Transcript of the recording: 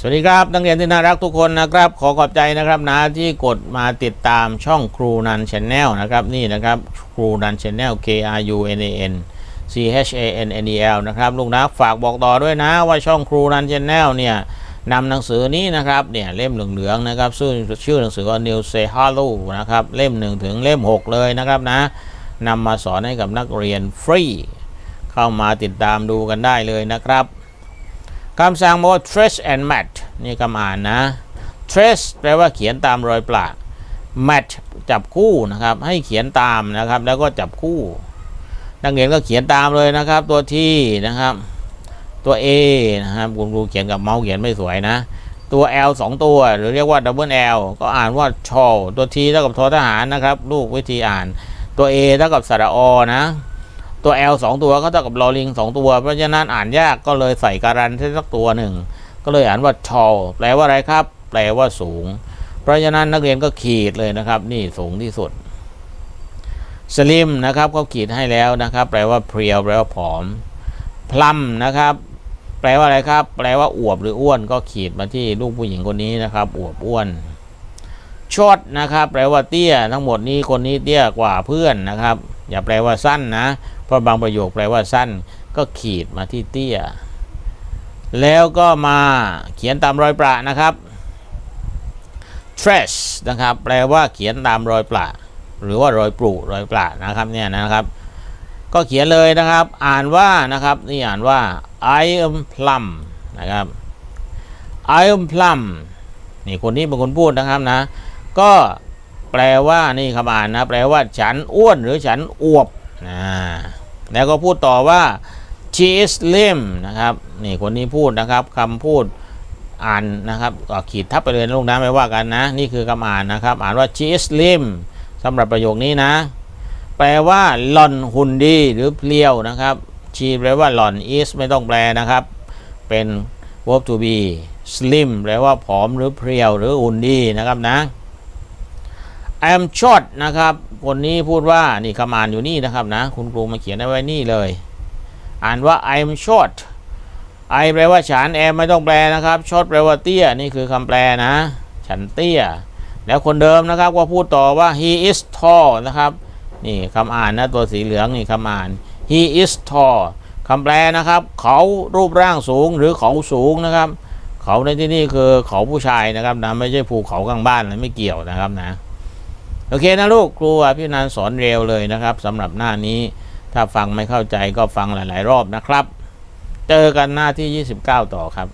สวัสดีครับนักเรียนที่น่ารักทุกคนนะครับ ขอขอบใจนะครับนะที่กดมาติดตามช่องครูนันชแนลนะครับนี่นะครับครูนันชแนล K R U N A N C H A N N E L นะครับลูกนะฝากบอกต่อด้วยนะว่าช่องครูนันชแนลเนี่ยนำหนังสือนี้นะครับเนี่ยเล่มเหลืองๆนะครับชื่อชื่อหนังสือว่า New Say Hello นะครับเล่ม 1 ถึงเล่ม 6 เลยนะครับนะนำมาสอนให้กับนักเรียนฟรี เข้ามาติดตามดูกันได้เลยนะครับ คำสั่งบอกว่า trace and match นี่คำอ่านนะ trace แปลว่าเขียนตามรอยปลา match จับคู่นะครับ ให้เขียนตามนะครับ แล้วก็จับคู่ นักเรียนก็เขียนตามเลยนะครับ ตัวที่นะครับ ตัว A นะครับคุณครูเขียนกับเมาส์เขียนไม่สวยนะ ตัว L 2 ตัว หรือเรียกว่า double L ก็อ่านว่าชอตัว T เท่ากับทอทหารนะครับ ลูกวิธีอ่าน ตัว A เท่ากับสระอนะ ตัว L 2 ตัวก็เท่ากับลอลิง 2 ตัว เพราะฉะนั้นอ่านยากก็เลยใส่การันที่สักตัวหนึ่ง ก็เลยอ่านว่า tall แปลว่าอะไรครับ แปลว่าสูง เพราะฉะนั้นนักเรียนก็ขีดเลยนะครับ นี่สูงที่สุด slim นะครับก็ขีดให้แล้วนะครับ แปลว่าเพรียวแปลว่าผอม plump นะครับ แปลว่าอะไรครับ แปลว่าอวบหรืออ้วนก็ขีดมาที่ลูกผู้หญิงคนนี้นะครับ อวบอ้วน short นะครับ แปลว่าเตี้ย ทั้งหมดนี้คนนี้เตี้ยกว่าเพื่อนนะครับ อย่าแปลว่าสั้นนะ เพราะบางประโยคแปลว่าสั้นก็ขีดมาที่เตี้ย แล้วก็มาเขียนตามรอยประนะครับ trash นะครับ แปลว่าเขียนตามรอยประหรือว่ารอยปรุรอยประนะครับเนี่ยนะครับ ก็เขียนเลยนะครับ อ่านว่านะครับนี่อ่านว่า I am plum นะครับ I am plum นี่คนนี้เป็นคนพูดนะครับนะ ก็แปลว่านี่คำอ่านนะ แปลว่าฉันอ้วนหรือฉันอวบนะ แล้วก็พูดต่อว่า she is slim นะครับนี่คนนี้พูดนะครับคำพูดอ่านนะครับขีดทับไปเลยนลูกนะไม่ว่ากันนะ นี่คือคำอ่านนะครับ อ่านว่า she is slim สำหรับประโยคนี้นะ แปลว่าหล่อนหุ่นดีหรือเพลียวนะครับ she แปลว่าหล่อน is ไม่ต้องแปลนะครับ เป็น verb to be slim แปลว่าผอมหรือเพรียวหรืออุ่นดีนะครับนะ I'm short นะครับ คนนี้พูดว่านี่คำอ่านอยู่นี่นะครับนะ คุณครูมาเขียนไว้นี่เลย อ่านว่า I'm short I แปลว่าฉัน am ไม่ต้องแปลนะครับ short แปลว่าเตี้ยนี่คือคำแปลนะ ฉันเตี้ย แล้วคนเดิมนะครับก็พูดต่อว่า he is tall นะครับนี่คำอ่านนะตัวสีเหลืองนี่คำอ่าน he is tall คำแปลนะครับ เขารูปร่างสูงหรือเขาสูงนะครับ เขาในที่นี่คือเขาผู้ชายนะครับนะไม่ใช่ภูเขากลางบ้านนะไม่เกี่ยวนะครับนะ โอเคนะลูกครูพี่นันสอนเร็วเลยนะครับสำหรับหน้านี้ถ้าฟังไม่เข้าใจก็ฟังหลาย ๆ รอบนะครับ เจอกันหน้าที่ 29 ต่อครับ